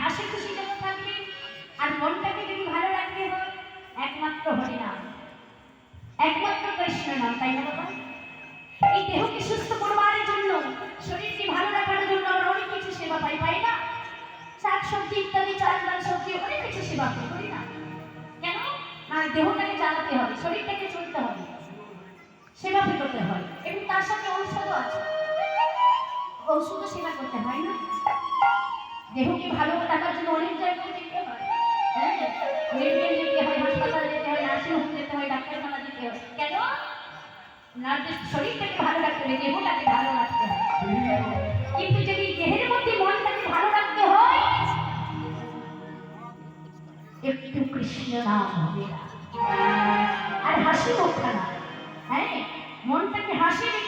হাসি খুশি যখন থাকবে আর মনটাকে যদি ভালো রাখতে হয় একমাত্র হরিনাম একমাত্র কৃষ্ণ নাম, তাই না বাবা? এই দেহকে সুস্থ করবার জন্য, শরীরকে ভালো রাখার জন্য আমরা অনেক কিছু সেবা পাই পাই না? শাক সবজি ইত্যাদি, চাল ডাল সবজি, অনেক কিছু সেবা করি করি না? কেন? না, দেহটাকে চালাতে হবে, শরীরটাকে চলতে হবে, সেবা করতে হয় এবং তার সাথে ঔষধও আছে। ঔষধও সেবা করতে হয় না? দেহকে ভালো রাখার জন্য অনেক জায়গায় যেতে হয়। হ্যাঁ? যেতে হয় যেতে হয় যেতে হয় ডাক্তারখানা যেতে হয়। কেন? না যে শরীরটাকে ভালো রাখতে হবে, দেহটাকে ভালো রাখতে হয় কিন্তু যদি দেহের মধ্যে মনটাকে ভালো রাখতে হয়, একটু কৃষ্ণ নাম হবে আর হাসি মুখখানা। হ্যাঁ? মনটাকে হাসি রেখে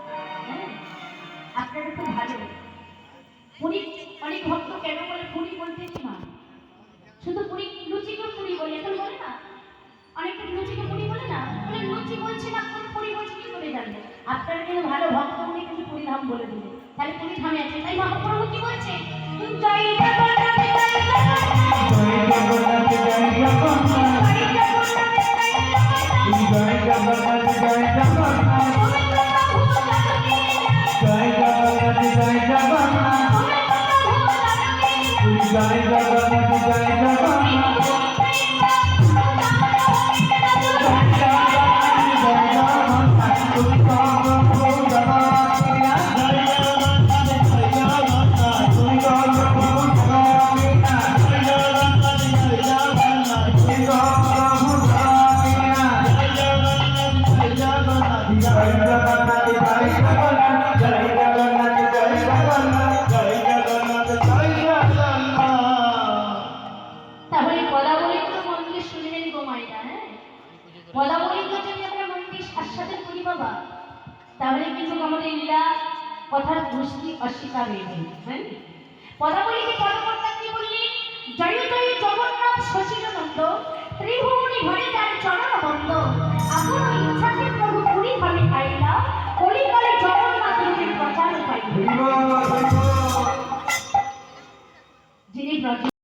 পুরী অনেক ভক্ত কেন বলে পুরী বলতে কি মা শুধু পুরী, লুচিকে পুরী বলে এখন বলে না? অনেকটা লুচিকে পুরী বলে না? বলে, লুচি বলছে না, কোন পুরী বলছে কি করে জানবে? আপনারা কিন্তু ভালো ভক্ত বলে কিন্তু পুরী ধাম বলে দিলে তাহলে পুরী ধামে আছে। তাই মহাপ্রভু কি বলছে? জয় জগন্নাথ জয় জগন্নাথ জয় Sai Baba বলা বলি করে যদি আমরা মনকে আস্বাদন করি বাবা তাহলে কিন্তু আমাদের লীলা কথার গোষ্ঠী অস্বীকার, হয়ে? যায় হ্যাঁ পদাবলীকে পরকর্তা কি বললেন জয় জয় জগন্নাথ শশীর নন্দ ত্রিভুবনী ভরে তার চরণ বন্ধ আমার ইচ্ছাতে প্রভু পুরী ভাবে আইলা